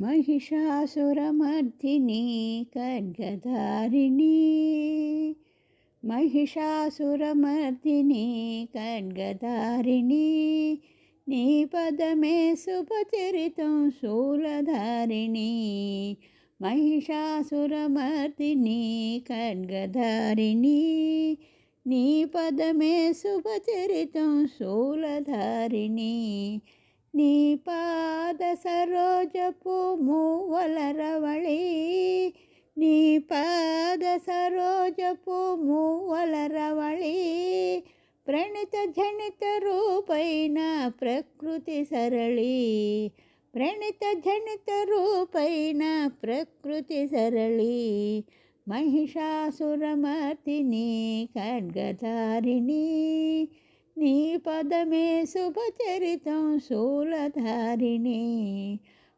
महिषासुरमर्दिनी खड्गधारिणी महिषासुरमर्दिनी खड्गधारिणी नीपदमे शुभचरितं शूलधारिणी महिषासुरमर्दिनी खड्गधारिणी नीपदमे शुभचरितं शूलधारिणी ನೀ ಪಾದ ಸರೋಜಪು ಮೂವಲರವಳಿ ನೀ ಪಾದ ಸರೋಜಪು ಮೂವಲರವಳಿ ప్రణిత జనిత రూపైన ప్రకృతి సరళి ప్రణిత జనిత రూపైన ప్రకృతి సరళి మహిషాసురమతిని ఖడ్గధారిణి నీ పదమే శుభచరితం శూలధారిణి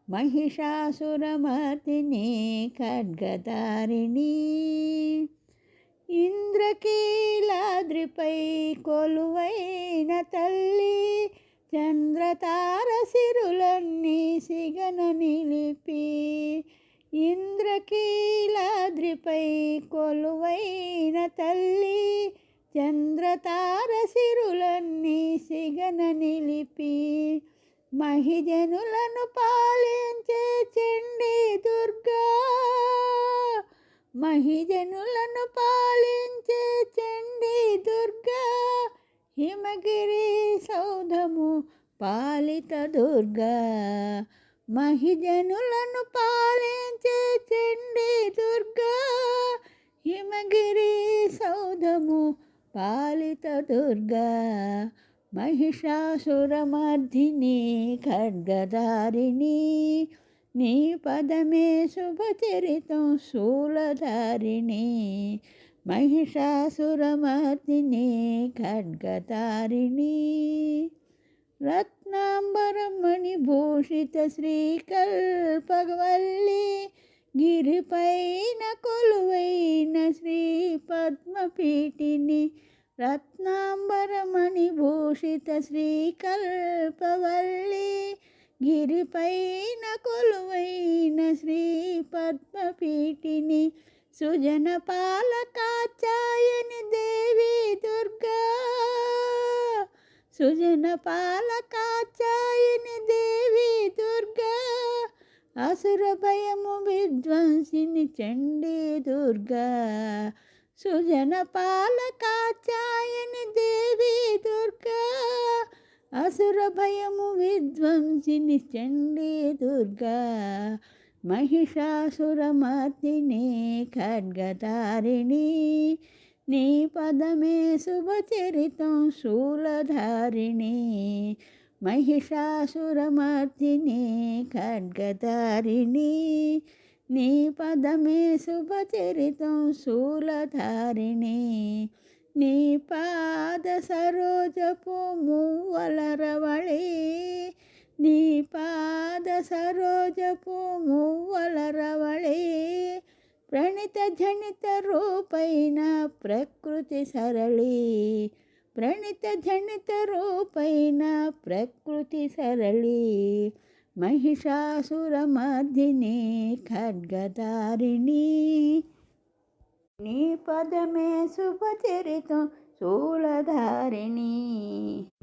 మహిషాసురమర్దిని ఖడ్గధారిణి. ఇంద్రకీలాద్రిపై కొలువైన తల్లి చంద్రతార సిరులన్నీ సిగన నిలిపి ఇంద్రకీలాద్రిపై కొలువైన తల్లి చంద్రతార అరసిరులన్నీ సిగన నిలిపి మహిజనులను పాలించే చెండి దుర్గా. మహిజనులను పాలించే చెండి దుర్గా. హిమగిరి సౌధము పాలిత దుర్గా. మహిజనులను పాలించే చెండి దుర్గా. హిమగిరి पालितदुर्गा महिषासुरमर्दिनी खड्गधारिणी नीपदमे शुभचरितं शूलधारिणी महिषासुरमर्दिनी खड्गतारिणी रत्नाम्बरमणिभूषितश्रीकल्पवल्ली గిరిపైన కొలువైన శ్రీ పద్మపీఠిని రత్నాంబరమణిభూషిత శ్రీకల్పవల్లి. గిరిపైన కొలువైన శ్రీ పద్మపీఠిని సుజన పాలకాచాయని దేవి దుర్గా. సుజన పాలకాచాయని అసుర భయము విధ్వంసిని చండీ దుర్గా. సుజన పాలకాచాయని దేవి దుర్గా. అసుర భయము విధ్వంసిని చండీ దుర్గా. మహిషాసురమతిని ఖడ్గతారిణి నీ పదమే శుభచరితం శూలధారిణి. మహిషాసురమర్దిని ఖడ్గధారిణి నీ పదమే శుభచరితం శూలధారిణి. నీ పాద సరోజపు మువ్వలరవళి నీ పాద సరోజపు మువ్వలరవళి ప్రణిత జనిత రూపైన ప్రకృతి సరళి. ప్రణిత జనిత రూపైన ప్రకృతి సరళి మహిషాసురమర్దిని ఖడ్గదారిణి. నీ పదమే శుభచరితం శూలధారిణి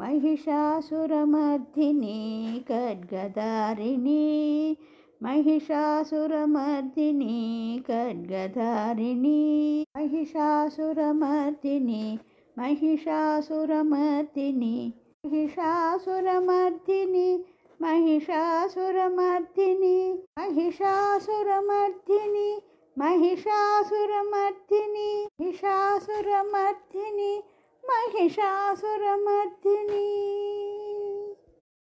మహిషాసురమర్దిని ఖడ్గదారిణి మహిషాసురమర్దిని ఖడ్గధారిణి మహిషాసురమర్దిని మహిషాసురమర్దిని మహిషాసురమర్దిని మహిషాసురమర్దిని మహిషాసురమర్దిని మహిషాసురమర్దిని మహిషాసురమర్దిని మహిషాసురమర్దిని.